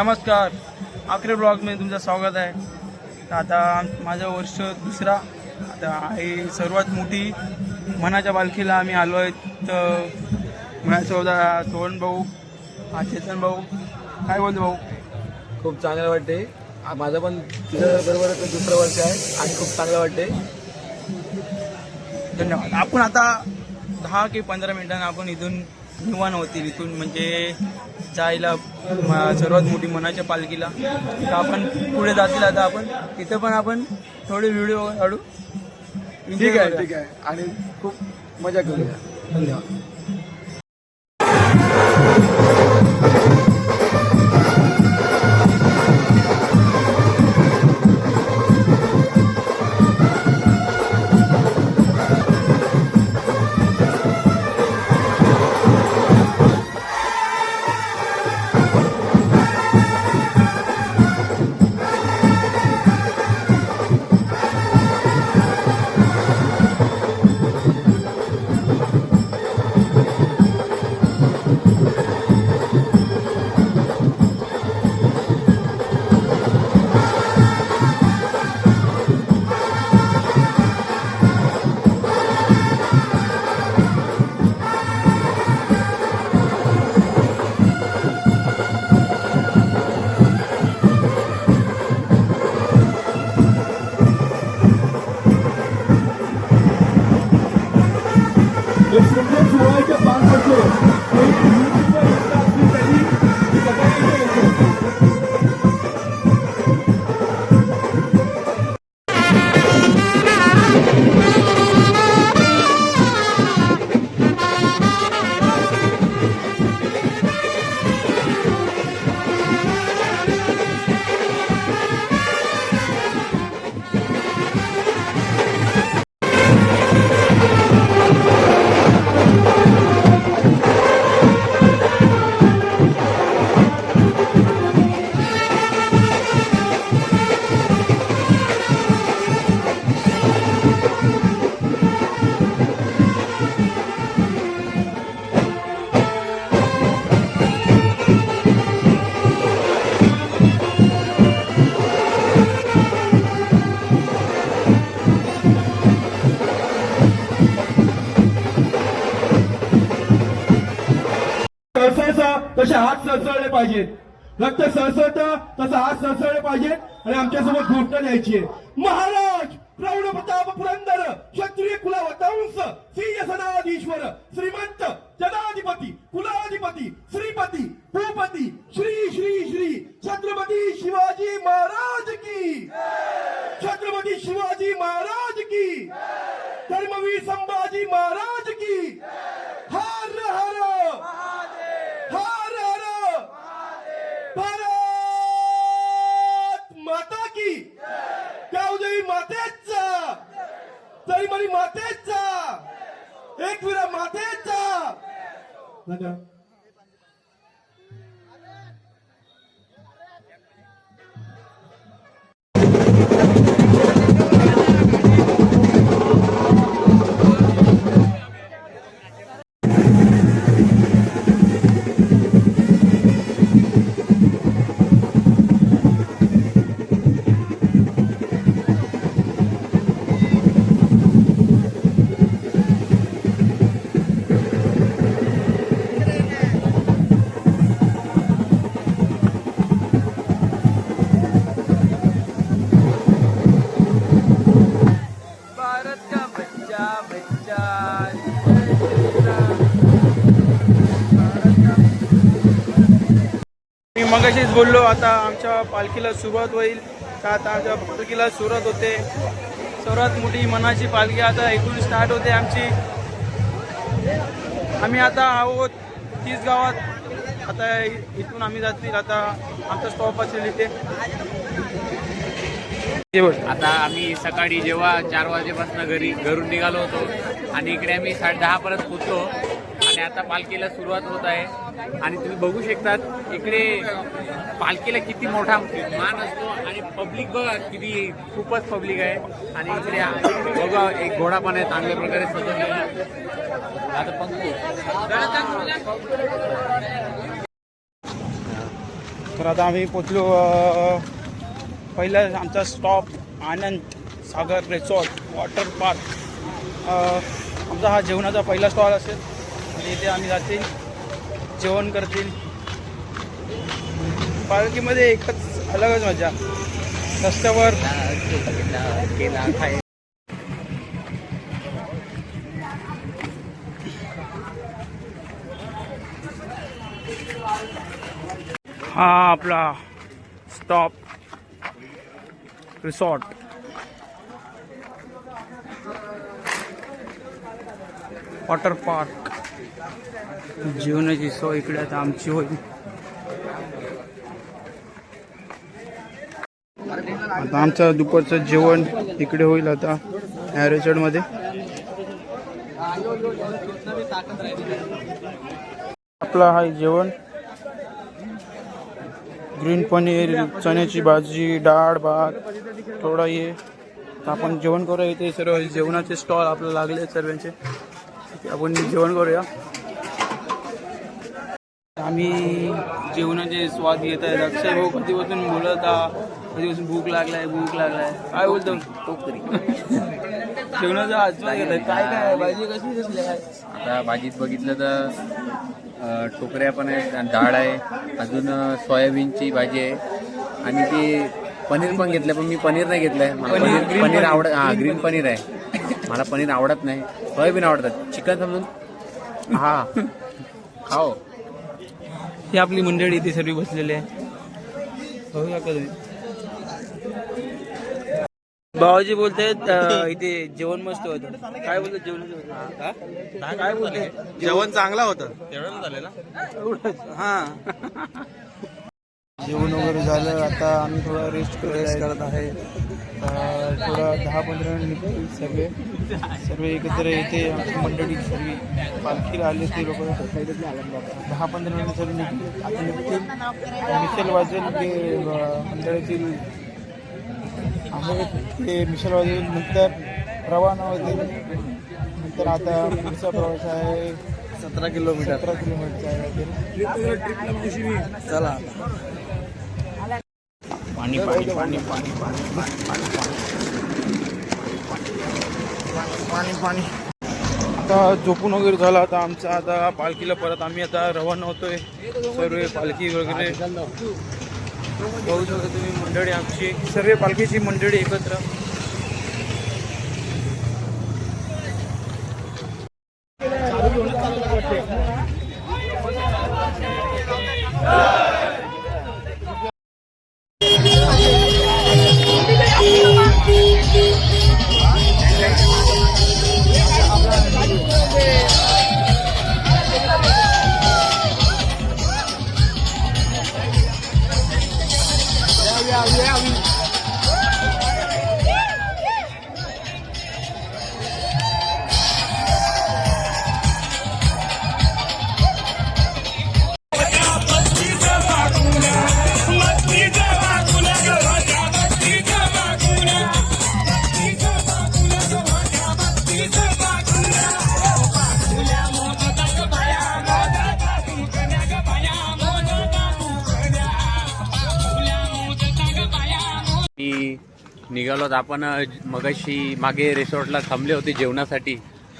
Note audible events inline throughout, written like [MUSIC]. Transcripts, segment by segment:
नमस्कार. आखरे ब्लॉगमध्ये तुमचं स्वागत आहे. तर आता माझं वर्ष दुसरा. आता आहे सर्वात मोठी मनाच्या पालखीला आम्ही आलो आहे तर माझ्यासोबत सोहन भाऊ हा चेतन भाऊ. काय बोलतो भाऊ? खूप चांगलं वाटते. माझं पण बरोबर दुसरं वर्ष आहे आणि खूप चांगलं वाटते. धन्यवाद. आपण आता दहा की पंधरा मिनिटांना आपण इथून निवान होतील इथून म्हणजे जायला सर्वात मोठी मनाच्या पालखीला. तर आपण पुढे जातील आता आपण. तिथं पण आपण थोडे व्हिडिओ काढू. ठीक आहे ठीक आहे. आणि खूप मजा करूया. धन्यवाद. तसे हात सळसळले पाहिजेत. रक्त सळसळत तसं हात सळसळले पाहिजेत आणि आमच्यासोबत घोषणा द्यायची आहे. महाराज प्रौढ प्रताप पुरंदर क्षत्रिय कुलावतांस सिंह सनाधीश्वर श्रीमंत जनाधिपती कुलाधिपती श्रीपती भूपती श्री श्री श्री छत्रपती शिवाजी महाराज की छत्रपती शिवाजी महाराज की धर्मवीर संभाजी महाराज की हर हर हर हर भारत माता की गावदेवी मातेचा तरीमणी मातेचा एकविरा मातेचा मगाशीच बोललो आता आमच्या पालखीला सुरुवात होईल. तर आता आमच्या पालखीला सुरुवात होते? सर्वात मोठी मनाची पालखी आता इथून स्टार्ट होते आमची. आम्ही आता आहोत तीस गावात. आता इथून आम्ही जातील आता आमचा स्टॉप असेल इथे. आता आम्ही सकाळी जेव्हा चार वाजेपासून घरी घरून निघालो होतो आणि इकडे आम्ही साडे दहा पर्यंत पोचलो आता पालखीला सुरुवात होत आहे. आणि तुम्ही बघू शकतात इकडे पालखीला किती मोठा मान असतो आणि पब्लिक बघा किती खूपच पब्लिक आहे. आणि इकडे बघा एक घोडा पण आहे चांगल्या प्रकारे सजवलेला आता पंकू तर आता आम्ही पोचलो पहिला आमचा stop Anand Sagar resort water park आमचा हा जेवणाचा पहिला स्टॉल असेल. आणि इथे आम्ही जातील जेवण करतील. पालखीमध्ये एकच अलगच मजा. रस्त्यावर. हा आपला स्टॉप रिसॉर्ट वॉटर पार्क जेवणाची सोय इकडे आता आमची होईल. आता आमचं दुपारचं जेवण इकडे होईल आता ह्या रिसॉर्टमध्ये आपलं हा जेवण. ग्रीन पनीर चण्याची भाजी डाळ भात थोडा हे. तर आपण जेवण करूया इथे. सर्व जेवणाचे स्टॉल आपल्याला लागले सर्वांचे. आपण जेवण करूया. आम्ही जेवणाचे स्वाद घेत आहे. अक्षय भाऊ कधीपासून बोलत आ कधीपासून भूक लागलाय भूक लागलाय? काय बोलतो? जेवणाचा आस्वाद घेत आहे. काय काय भाजी कशी कसली काय आता भाजीत बघितलं तर टोकऱ्या पण आहेत डाळ आहे. अजून सोयाबीनची भाजी आहे. आणि ती पनीर पण घेतलं पण मी पनीर नाही घेतलंय. मला पनीर, पनीर. आवडत हा ग्रीन पनीर आहे. मला पनीर आवडत नाही. सोयाबीन आवडतात. चिकन समजून? हा. [LAUGHS] खाओ. ही आपली मंडळी इथे सर्व बसलेली आहे. बघूया बाबाजी बोलतायत इथे जेवण मस्त होतं. काय बोलतात जेवण काय बोलते जेवण चांगलं होतं. तेवढं झालं ना? हा. जेवण वगैरे झालं आता आम्ही थोडा रेस्ट करत आहे. थोडा दहा पंधरा मिनिट निघतील सर्व सर्व एकत्र येते आमची मंडळी सर्व पालखीला आले ते लोक. दहा पंधरा मिनिट सर्व निघतील आता निघतील. मिशेल वाजेल ते मंडळीतील ते मिशेल वाजेल नंतर रवाना होतील. नंतर आता पुढचा प्रवास आहे. सतरा किलोमीटर. सतरा किलोमीटरचा आहे. चला. पाणी पाणी पाणी पाणी पाणी पाणी पाणी पाणी आता झोपून वगैरे झाला आता आमचा आता पालखीला परत आम्ही आता रवाना होतोय सर्व पालखी वगैरे बघू शकता तुम्ही मंडळी आमची सर्व पालखीची मंडळी एकत्र निघालोत. आपण मगाशी मागे रिसॉर्टला थांबले होते जेवणासाठी.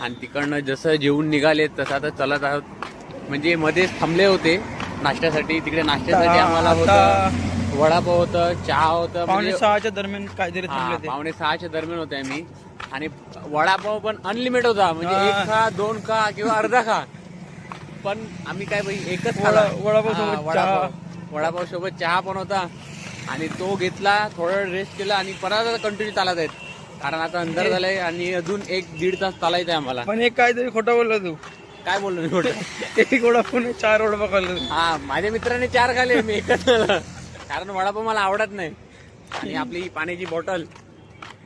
आणि तिकडनं जसं जेवून निघाले तसं आता चलत आहोत. म्हणजे मध्येच थांबले होते नाश्त्यासाठी. तिकडे नाश्त्यासाठी आम्हाला होतं वडापाव होतं चहा होतं. पावणे म्हणजे सहाच्या दरम्यान काहीतरी पावणे सहाच्या दरम्यान होते आम्ही. आणि वडापाव पण अनलिमिटेड होता. म्हणजे. एक खा दोन खा किंवा अर्धा खा. पण आम्ही काय एकच सोबत वडापाव वडापाव सोबत चहा पण होता. आणि तो घेतला थोडा रेस्ट केला आणि परत कंटिन्यू चालत आहेत. कारण आता अंधार झालाय आणि अजून एक दीड तास चालायचं आहे आम्हाला. पण एक काहीतरी खोटं बोलला तू. काय बोललो मी खोटं? [LAUGHS] एक वडापाव चार वडापाव खाल्ला. तू हा माझ्या मित्राने चार खाले मी. एकच [LAUGHS] खाल्ला. कारण वडापाव मला आवडत नाही. आणि आपली ही पाण्याची बॉटल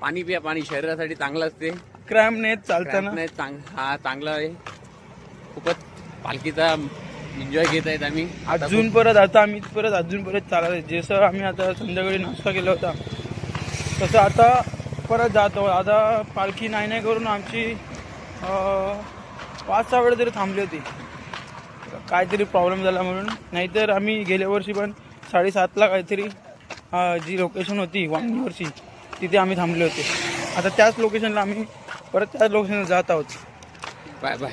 पाणी पिया पाणी शरीरासाठी चांगलं असते. क्रॅम नेत चालताना नाही चांग हा चांगला आहे. खूपच पालखीचा एन्जॉय घेत आहेत आम्ही. अजून परत आता आम्ही परत अजून परत चालत आहे. जसं आम्ही आता संध्याकाळी नाश्ता केला होता तसं आता परत जातो आता पालखी नाही नाही करून आमची पाच सहा वेळ तरी थांबली होती. काहीतरी प्रॉब्लेम झाला म्हणून. नाहीतर आम्ही गेल्या वर्षी पण साडेसातला काहीतरी जी लोकेशन होती वांगीवरची तिथे आम्ही थांबले होते. आता त्याच लोकेशनला आम्ही परत त्याच लोकेशनला जात आहोत. बाय बाय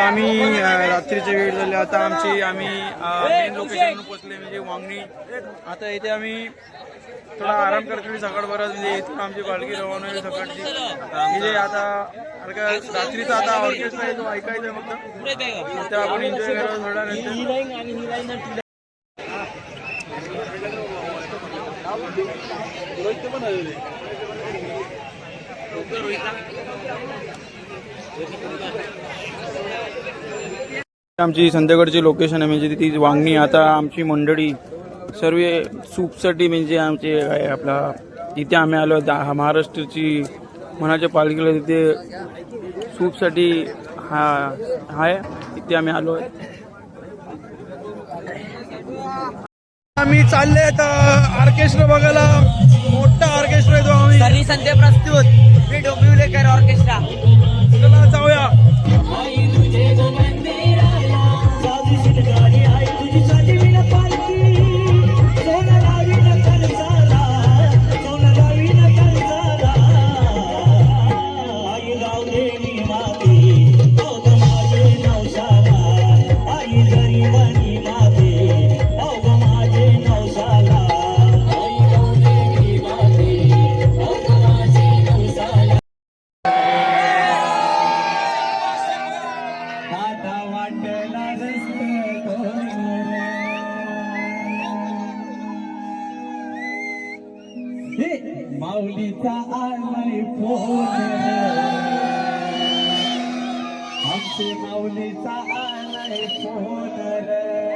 आता आम्ही अं, वेळ झाली. आता आमची आम्ही मेन लोकेशन पोहोचले म्हणजे वांगणी. आता येथे आम्ही थोडा आराम करतो सकाळ बरं म्हणजे इथून आमची बालकी रवाना होईल सकाळची. म्हणजे आता रात्रीचा आता ऑर्केस्ट्रा आहे तो ऐकायचा फक्त. तर आपण एन्जॉय करायला थोडा नंतर आमची संध्याकाळची लोकेशन आहे म्हणजे ती वांगणी आता आमची मंडळी सर्व सूपसाठी म्हणजे आमचे काय आपला. इथे आम्ही आलो दा- महाराष्ट्राची मनाच्या पालखीला तिथे सूपसाठी हा आहे. तिथे आम्ही आलो. आम्ही चालले ऑर्केस्ट्रा बघायला. मोठा ऑर्केस्ट्रा येतो आम्ही. संध्या प्रस्तुत मी डोंबिवलेकर ऑर्केस्ट्रा चला हे माऊलीचा आलाय फोन. आमचे माऊलीचा आलाय फोन.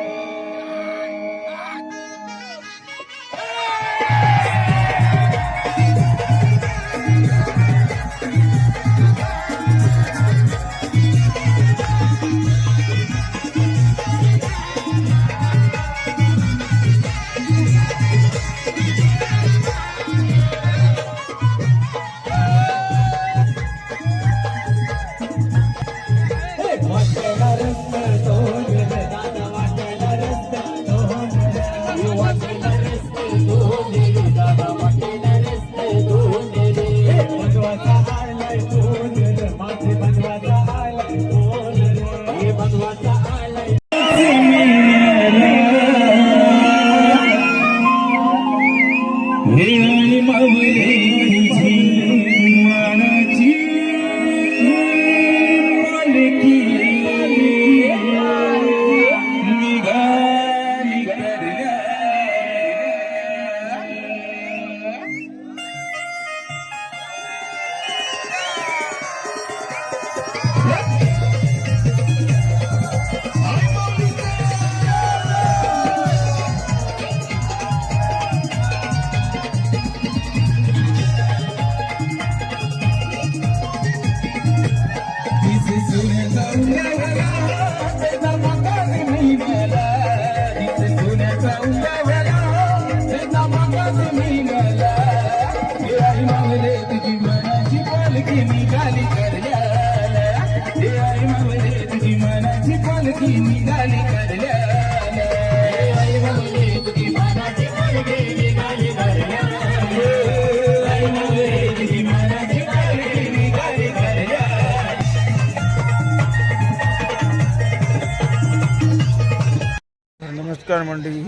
नमस्कार मंडळी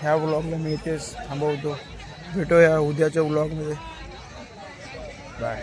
ह्या ब्लॉगला मी इथेच थांबवतो. भेटूया उद्याच्या ब्लॉगमध्ये बाय